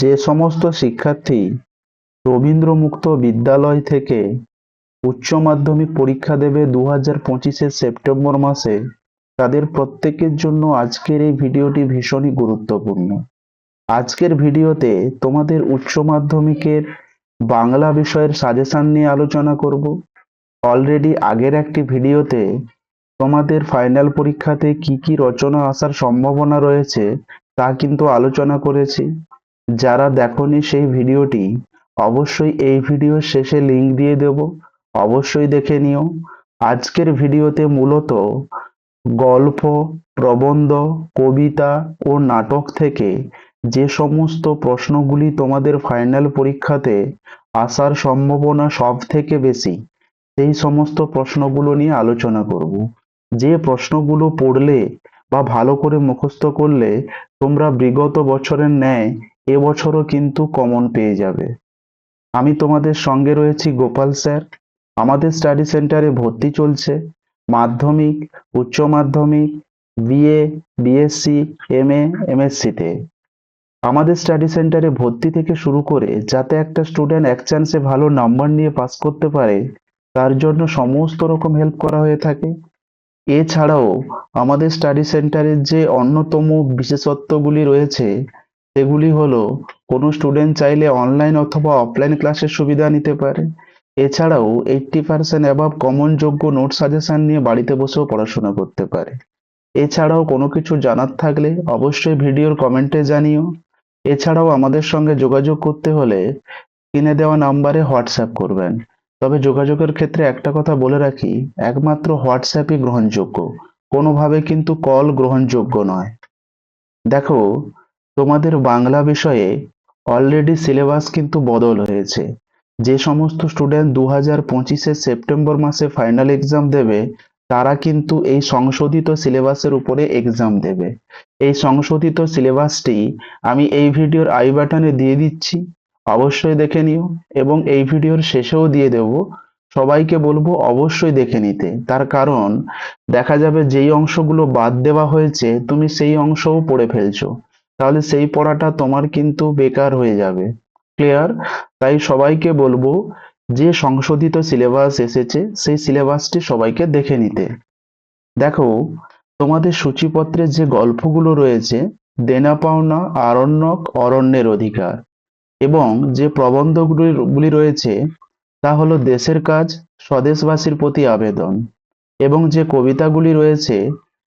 যে সমস্ত শিক্ষার্থী রবীন্দ্রমুক্ত বিদ্যালয় থেকে উচ্চ মাধ্যমিক পরীক্ষা দেবে দু হাজার পঁচিশের সেপ্টেম্বর মাসে, তাদের প্রত্যেকের জন্য আজকের এই ভিডিওটি ভীষণই গুরুত্বপূর্ণ। আজকের ভিডিওতে তোমাদের উচ্চ মাধ্যমিকের বাংলা বিষয়ের সাজেশন নিয়ে আলোচনা করব। অলরেডি আগের একটি ভিডিওতে তোমাদের ফাইনাল পরীক্ষাতে কি কি রচনা আসার সম্ভাবনা রয়েছে তা কিন্তু আলোচনা করেছি। যারা দেখোনি সেই ভিডিওটি, অবশ্যই এই ভিডিওর শেষে লিংক দিয়ে দেব। অবশ্যই দেখে নিও। আজকের ভিডিওতে মূলত গল্প, প্রবন্ধ, কবিতা ও নাটক থেকে যে সমস্ত প্রশ্নগুলি তোমাদের ফাইনাল পরীক্ষাতে আসার সম্ভাবনা সব থেকে বেশি, সেই সমস্ত প্রশ্নগুলো নিয়ে আলোচনা করব। যে প্রশ্নগুলো পড়লে বা ভালো করে মুখস্থ করলে তোমরা বিগত বছরের ন্যায় এবছরও কিন্তু কমন পেয়ে যাবে। আমি তোমাদের সঙ্গে রয়েছি গোপাল স্যার। আমাদের স্টাডি সেন্টারে ভর্তি চলছে। মাধ্যমিক, উচ্চ মাধ্যমিক বিএ বিএসসি এম এমএ এমএসসিতে আমাদের স্টাডি সেন্টারে ভর্তি থেকে শুরু করে যাতে একটা স্টুডেন্ট এক চান্সে ভালো নাম্বার নিয়ে পাস করতে পারে, তার জন্য সমস্ত রকম হেল্প করা হয়ে থাকে। এছাড়াও আমাদের স্টাডি সেন্টারের যে অন্যতম বিশেষত্বগুলি রয়েছে সেগুলি হলো, কোনো স্টুডেন্ট চাইলে অনলাইন অথবা অফলাইন ক্লাসের সুবিধা নিতে পারে। এছাড়াও এইটটি পার্সেন্ট অ্যাবাভ কমন যোগ্য নোট সাজেশন নিয়ে বাড়িতে বসেও পড়াশোনা করতে পারে। এছাড়াও কোনো কিছু জানার থাকলে অবশ্যই ভিডিওর কমেন্টে জানিও। এছাড়াও আমাদের সঙ্গে যোগাযোগ করতে হলে কিনে দেওয়া নাম্বারে হোয়াটসঅ্যাপ করবেন। তবে যোগাযোগের ক্ষেত্রে একটা কথা বলে রাখি, একমাত্র হোয়াটসঅ্যাপই গ্রহণযোগ্য। কোনোভাবে কিন্তু কল গ্রহণযোগ্য নয়। দেখো তোমাদের বাংলা বিষয়ে অলরেডি সিলেবাস কিন্তু বদল হয়েছে। যে সমস্ত স্টুডেন্ট দু হাজার পঁচিশের সেপ্টেম্বর মাসে ফাইনাল এক্সাম দেবে, তারা কিন্তু এই সংশোধিত সিলেবাসের উপরে এক্সাম দেবে। এই সংশোধিত সিলেবাসটি আমি এই ভিডিওর আই বাটনে দিয়ে দিচ্ছি, অবশ্যই দেখে নিও এবং এই ভিডিওর শেষেও দিয়ে দেব। সবাইকে বলব অবশ্যই দেখে নিতে। তার কারণ, দেখা যাবে যেই অংশগুলো বাদ দেওয়া হয়েছে, তুমি সেই অংশও পড়ে ফেলছো। তাহলে সেই পড়াটা তোমার কিন্তু বেকার হয়ে যাবে। ক্লিয়ার তাই সবাইকে বলব, যে সংশোধিত সিলেবাস এসেছে, সেই সিলেবাসটি সবাইকে দেখে নিতে। দেখো, তোমাদের সূচিপত্রের যে গল্পগুলো রয়েছে দেনা পাওনা আরণ্যক, অরণ্যের অধিকার, এবং যে প্রবন্ধগুলি রয়েছে, তা হলো দেশের কাজ, স্বদেশবাসীর প্রতি আবেদন, এবং যে কবিতাগুলি রয়েছে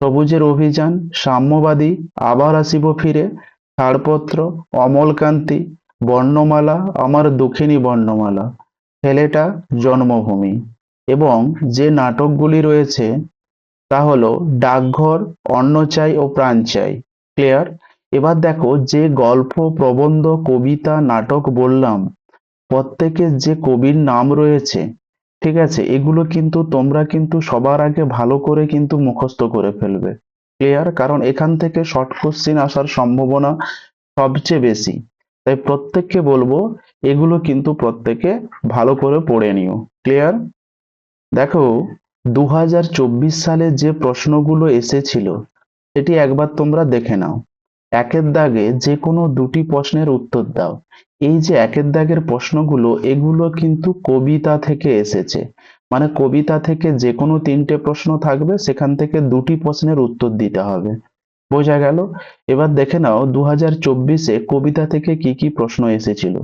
সবুজের অভিযান, সাম্যবাদী, আবার আসিব ফিরে, ছাড়পত্র, অমলকান্তি, বর্ণমালা, আমার দুঃখিনী বর্ণমালা, ছেলেটা জন্মভূমি। এবং যে নাটকগুলি রয়েছে, তা হলো ডাকঘর অন্ন চাই ও প্রাণ চাই ক্লিয়ার? এবার দেখো যে গল্প, প্রবন্ধ, কবিতা, নাটক বললাম, প্রত্যেকের যে কবির নাম রয়েছে ঠিক আছে, এগুলো কিন্তু তোমরা কিন্তু সবার আগে ভালো করে কিন্তু মুখস্থ করে ফেলবে। ক্লিয়ার কারণ এখান থেকে শর্ট কোশ্চিন আসার সম্ভাবনা সবচেয়ে বেশি। তাই প্রত্যেককে বলব, এগুলো কিন্তু প্রত্যেকে ভালো করে পড়ে নিও। ক্লিয়ার দেখো দু হাজার চব্বিশ সালে যে প্রশ্নগুলো এসেছিল, সেটি একবার তোমরা দেখে নাও। একের দাগে যে কোনো দুটি প্রশ্নের উত্তর দাও। এই যে একের দাগের প্রশ্নগুলো, এগুলো কিন্তু কবিতা থেকে এসেছে। মানে কবিতা থেকে যে কোনো তিনটে প্রশ্ন থাকবে, সেখান থেকে দুটি প্রশ্নের উত্তর দিতে হবে। বোঝা গেল? এবার দেখে নাও দু হাজার চব্বিশে কবিতা থেকে কি কি প্রশ্ন এসেছিল।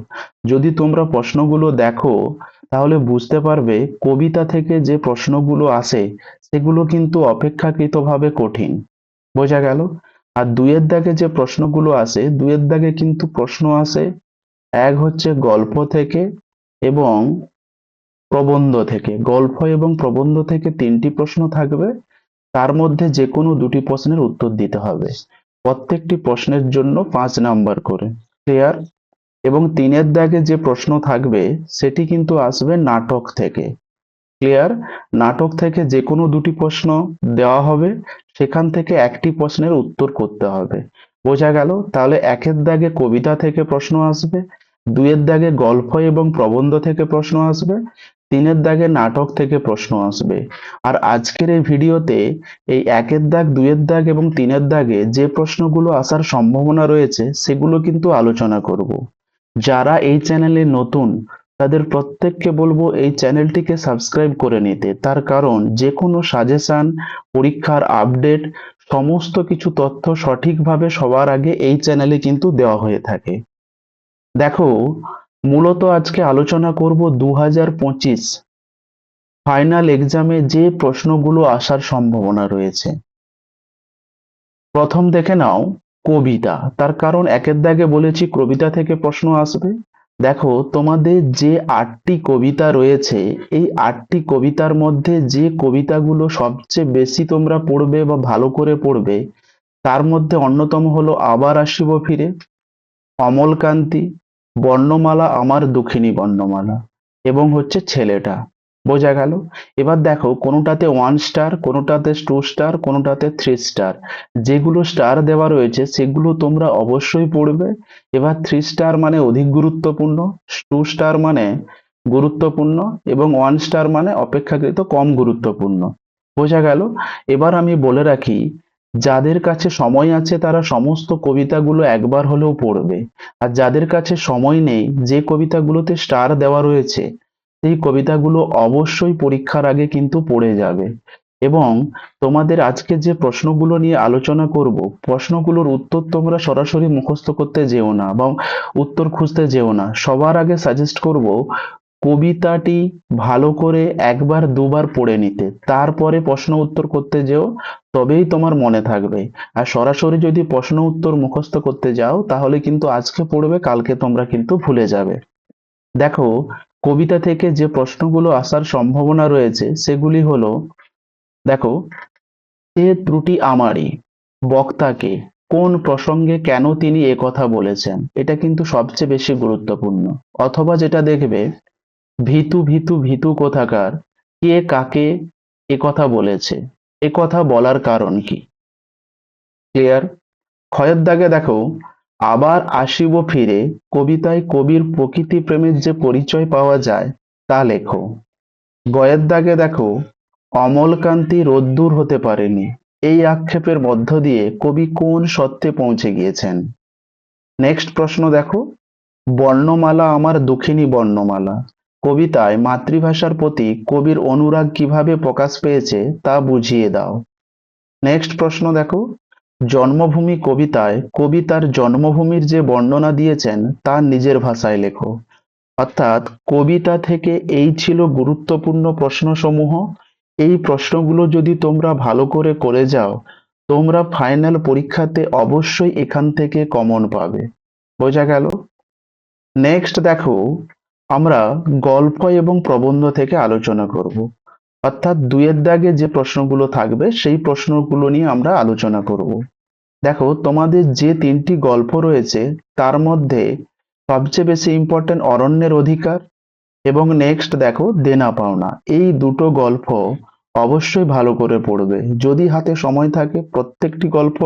যদি তোমরা প্রশ্নগুলো দেখো, তাহলে বুঝতে পারবে কবিতা থেকে যে প্রশ্নগুলো আসে, সেগুলো কিন্তু অপেক্ষাকৃতভাবে কঠিন। বোঝা গেল? আর দুইয়ের দাগে যে প্রশ্নগুলো আসে দুইয়ের দাগে কিন্তু প্রশ্ন আসে এক হচ্ছে গল্প থেকে এবং প্রবন্ধ থেকে। গল্প এবং প্রবন্ধ থেকে তিনটি প্রশ্ন থাকবে, তার মধ্যে যে কোনো দুটি প্রশ্নের উত্তর দিতে হবে। প্রত্যেকটি প্রশ্নের জন্য পাঁচ নাম্বার করে ক্লিয়ার এবং তিনের দাগে যে প্রশ্ন থাকবে, সেটি কিন্তু আসবে নাটক থেকে ক্লিয়ার নাটক থেকে যে কোনো দুটি প্রশ্ন দেওয়া হবে সেখান থেকে একটি প্রশ্নের উত্তর করতে হবে। বোঝা গেল, তাহলে একের দাগে কবিতা থেকে প্রশ্ন আসবে, দুইয়ের দাগে গল্প এবং প্রবন্ধ থেকে প্রশ্ন আসবে, তিনের দাগে নাটক থেকে প্রশ্ন আসবে। আর আজকের এই ভিডিওতে এই একের দাগ, দুইয়ের দাগ এবং তিনের দাগে যে প্রশ্নগুলো আসার সম্ভাবনা রয়েছে, সেগুলো কিন্তু আলোচনা করব। যারা এই চ্যানেলে নতুন তাদের প্রত্যেককে বলব এই চ্যানেলটিকে সাবস্ক্রাইব করে নিতে। তার কারণ যে কোনো সাজেশন, পরীক্ষার আপডেট, সমস্ত কিছু তথ্য সঠিকভাবে সবার আগে এই চ্যানেলে কিন্তু দেওয়া হয়ে থাকে। দেখো, মূলত আজকে আলোচনা করব দু হাজার পঁচিশ ফাইনাল এক্সামে যে প্রশ্নগুলো আসার সম্ভাবনা রয়েছে। প্রথম দেখে নাও, কবিতা। তার কারণ একের দাগে বলেছি, কবিতা থেকে প্রশ্ন আসবে। দেখো, তোমাদের যে আটটি কবিতা রয়েছে, এই আটটি কবিতার মধ্যে যে কবিতাগুলো সবচেয়ে বেশি তোমরা পড়বে বা ভালো করে পড়বে, তার মধ্যে অন্যতম হলো আবার আসিব ফিরে, অমলকান্তি, বর্ণমালা, আমার দুঃখিনী বর্ণমালা, এবং হচ্ছে ছেলেটা। বোঝা গেল। এবার দেখো, কোনোটাতে ওয়ান স্টার কোনোটাতে টু স্টার কোনোটাতে থ্রি স্টার যেগুলো স্টার দেওয়া রয়েছে, সেগুলো তোমরা অবশ্যই পড়বে। এবার থ্রি স্টার মানে অধিক গুরুত্বপূর্ণ টু স্টার মানে গুরুত্বপূর্ণ, এবং ওয়ান স্টার মানে অপেক্ষাকৃত কম গুরুত্বপূর্ণ। বোঝা গেল? এবার আমি বলে রাখি, যাদের কাছে সময় আছে, তারা সমস্ত কবিতাগুলো একবার হলেও পড়বে। আর যাদের কাছে সময় নেই, যে কবিতাগুলোতে স্টার দেওয়া রয়েছে সেই কবিতাগুলো অবশ্যই পরীক্ষার আগে কিন্তু পড়ে যাবে। এবং তোমাদের আজকে যে প্রশ্নগুলো নিয়ে আলোচনা করব, প্রশ্নগুলোর উত্তর তোমরা সরাসরি মুখস্থ করতে যেও না বা উত্তর খুঁজতে যেও না। সবার আগে সাজেস্ট করব, কবিতাটি ভালো করে একবার দুবার পড়ে নিতে। তারপরে প্রশ্ন উত্তর করতে যেও, তবেই তোমার মনে থাকবে। আর সরাসরি যদি প্রশ্ন উত্তর মুখস্থ করতে যাও, তাহলে কিন্তু আজকে পড়বে, কালকে তোমরা কিন্তু ভুলে যাবে। দেখো কবিতা থেকে যে প্রশ্নগুলো আসার সম্ভাবনা রয়েছে, সেগুলি হলো, দেখো সে ত্রুটি আমারই, বক্তাকে কোন প্রসঙ্গে কেন তিনি এ কথা বলেছেন? এটা কিন্তু সবচেয়ে বেশি গুরুত্বপূর্ণ। অথবা যেটা দেখবে, ভীতু ভীতু ভীতু কোথাকার, কে কাকে এ কথা বলেছে? এ কথা বলার কারণ কি? ক্লিয়ার ক্ষয়ের দাগে দেখো আবার আসিব ফিরে, কবিতায় কবির প্রকৃতি প্রেমের যে পরিচয় পাওয়া যায়, তা লেখো। গয়ের দাগে দেখো, অমলকান্তি রোদ্দুর হতে পারেনি। এই আক্ষেপের মধ্য দিয়ে কবি কোন সত্যে পৌঁছে গিয়েছেন? নেক্সট প্রশ্ন দেখো। বর্ণমালা আমার দুঃখিনী বর্ণমালা। কবিতায় মাতৃভাষার প্রতি কবির অনুরাগ কীভাবে প্রকাশ পেয়েছে তা বুঝিয়ে দাও। নেক্সট প্রশ্ন দেখো। জন্মভূমি কবিতায় কবি তার জন্মভূমির যে বর্ণনা দিয়েছেন, তা নিজের ভাষায় লেখো। অর্থাৎ কবিতা থেকে এই ছিল গুরুত্বপূর্ণ প্রশ্নসমূহ। এই প্রশ্নগুলো যদি তোমরা ভালো করে করে যাও, তোমরা ফাইনাল পরীক্ষাতে অবশ্যই এখান থেকে কমন পাবে। বোঝা গেল? নেক্সট দেখো, আমরা গল্প এবং প্রবন্ধ থেকে আলোচনা করব। অর্থাৎ দুয়ের দাগে যে প্রশ্নগুলো থাকবে, সেই প্রশ্নগুলো নিয়ে আমরা আলোচনা করব। দেখো, তোমাদের যে তিনটি গল্প রয়েছে, তার মধ্যে সবচেয়ে বেশি ইম্পর্টেন্ট অরণ্যের অধিকার এবং নেক্সট দেখো, দেনা পাওনা। এই দুটো গল্প অবশ্যই ভালো করে পড়বে। যদি হাতে সময় থাকে, প্রত্যেকটি গল্প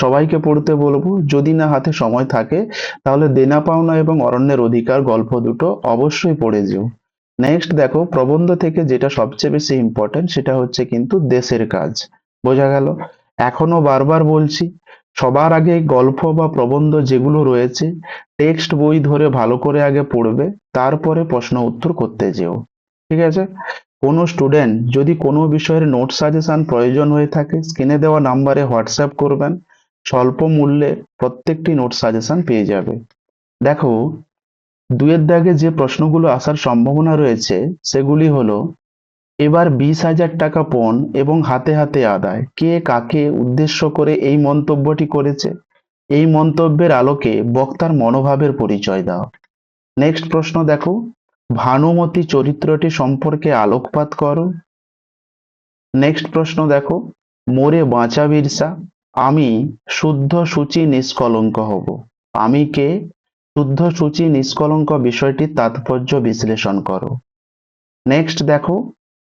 সবাইকে পড়তে বলব। যদি না হাতে সময় থাকে, তাহলে দেনা পাওনা এবং অরণ্যের অধিকার গল্প দুটো অবশ্যই পড়ে যেও। নেক্সট দেখো, প্রবন্ধ থেকে যেটা সবচেয়ে বেশি ইম্পর্টেন্ট সেটা হচ্ছে কিন্তু দেশের কাজ। বোঝা গেল? এখনও বারবার বলছি, সবার আগে গল্প বা প্রবন্ধ যেগুলো রয়েছে টেক্সট বই ধরে ভালো করে আগে পড়বে, তারপরে প্রশ্ন উত্তর করতে যেও। ঠিক আছে? কোনো স্টুডেন্ট যদি কোনো বিষয়ের নোট সাজেশন প্রয়োজন হয়ে থাকে স্ক্রিনে দেওয়া নাম্বারে হোয়াটসঅ্যাপ করবেন, স্বল্প মূল্যে প্রত্যেকটি নোট সাজেশন পেয়ে যাবে। দেখো দুয়ের দাগে যে প্রশ্নগুলো আসার সম্ভাবনা রয়েছে, সেগুলি হলো, এবার বিশ হাজার টাকা পণ এবং হাতে হাতে আদায়, কে কাকে উদ্দেশ্য করে এই মন্তব্যটি করেছে? এই মন্তব্যের আলোকে বক্তার মনোভাবের পরিচয় দাও। নেক্সট প্রশ্ন দেখো, ভানুমতি চরিত্রটি সম্পর্কে আলোকপাত করো। নেক্সট প্রশ্ন দেখো, মোরে বাঁচা বিরসা, আমি শুদ্ধ সূচি নিষ্কলঙ্ক হব, আমি কে শুদ্ধ সূচি নিষ্কলঙ্ক বিষয়টির তাৎপর্য বিশ্লেষণ করো। নেক্সট দেখো,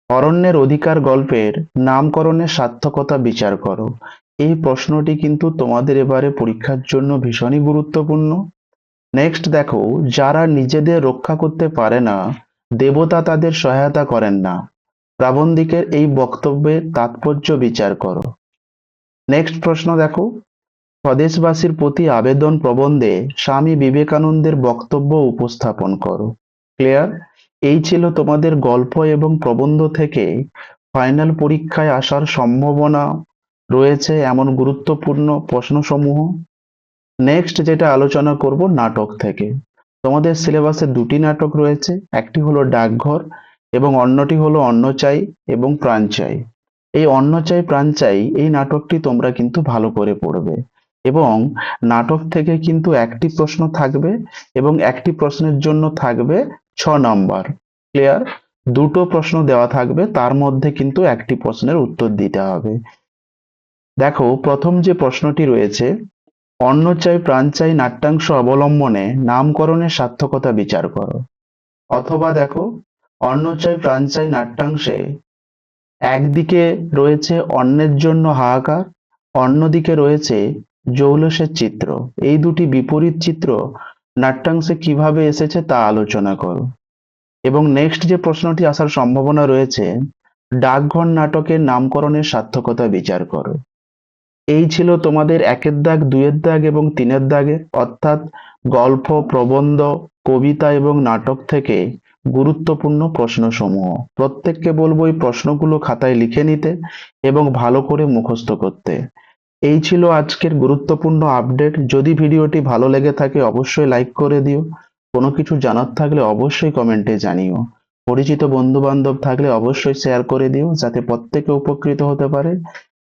অরণ্যের অধিকার গল্পের নামকরণের সার্থকতা বিচার করো। এই প্রশ্নটি কিন্তু তোমাদের এবারে পরীক্ষার জন্য ভীষণই গুরুত্বপূর্ণ। নেক্সট দেখো, যারা নিজেদের রক্ষা করতে পারে না, দেবতা তাদের সহায়তা করেন না। প্রাবন্ধিকের এই বক্তব্যের তাৎপর্য বিচার করো। নেক্সট প্রশ্ন দেখো স্বদেশবাসীর প্রতি আবেদন প্রবন্ধে স্বামী বিবেকানন্দের বক্তব্য উপস্থাপন করো। ক্লিয়ার? এই ছিল তোমাদের গল্প এবং প্রবন্ধ থেকে ফাইনাল পরীক্ষায় আসার সম্ভাবনা রয়েছে এমন গুরুত্বপূর্ণ প্রশ্নসমূহ। নেক্সট যেটা আলোচনা করব নাটক থেকে। তোমাদের সিলেবাসে দুটি নাটক রয়েছে, একটি হলো ডাকঘর এবং অন্যটি হলো অন্নচাই এবং প্রাণচাই। এই অন্নচাই, প্রাণচাই এই নাটকটি তোমরা কিন্তু ভালো করে পড়বে। এবং নাটক থেকে কিন্তু একটি প্রশ্ন থাকবে এবং একটি প্রশ্নের জন্য থাকবে ছ নম্বর। ক্লিয়ার দুটো প্রশ্ন দেওয়া থাকবে, তার মধ্যে কিন্তু একটি প্রশ্নের উত্তর দিতে হবে। দেখো, প্রথম যে প্রশ্নটি রয়েছে, অন্ন চাই, প্রাণ চাই, নাট্যাংশ অবলম্বনে নামকরণের সার্থকতা বিচার করো। অথবা দেখো, অন্ন চাই, প্রাণ চাই, নাট্যাংশে একদিকে রয়েছে অন্যের জন্য হাহাকার, অন্যদিকে রয়েছে জৌলসের চিত্র। এই দুটি বিপরীত চিত্র নাট্যাংশে কীভাবে এসেছে তা আলোচনা করো। এবং নেক্সট যে প্রশ্নটি আসার সম্ভাবনা রয়েছে, ডাকঘর নাটকের নামকরণের সার্থকতা বিচার করো। এই ছিল তোমাদের একের দাগ, দুইয়ের দাগ এবং তিনের দাগে। অর্থাৎ গল্প, প্রবন্ধ, কবিতা এবং নাটক থেকে গুরুত্বপূর্ণ প্রশ্নসমূহ। প্রত্যেককে বলব এই প্রশ্নগুলো খাতায় লিখে নিতে এবং ভালো করে মুখস্থ করতে। এই ছিল আজকের গুরুত্বপূর্ণ আপডেট। যদি ভিডিওটি ভালো লেগে থাকে, অবশ্যই লাইক করে দিও। কোনো কিছু জানার থাকলে অবশ্যই কমেন্টে জানিও। পরিচিত বন্ধু বান্ধব থাকলে অবশ্যই শেয়ার করে দিও, যাতে প্রত্যেকে উপকৃত হতে পারে।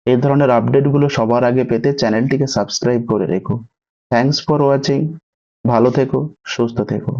এই ধরনের আপডেটগুলো সবার আগে পেতে চ্যানেলটিকে সাবস্ক্রাইব করে রেখো। থ্যাঙ্কস ফর ওয়াচিং ভালো থেকো, সুস্থ থেকো।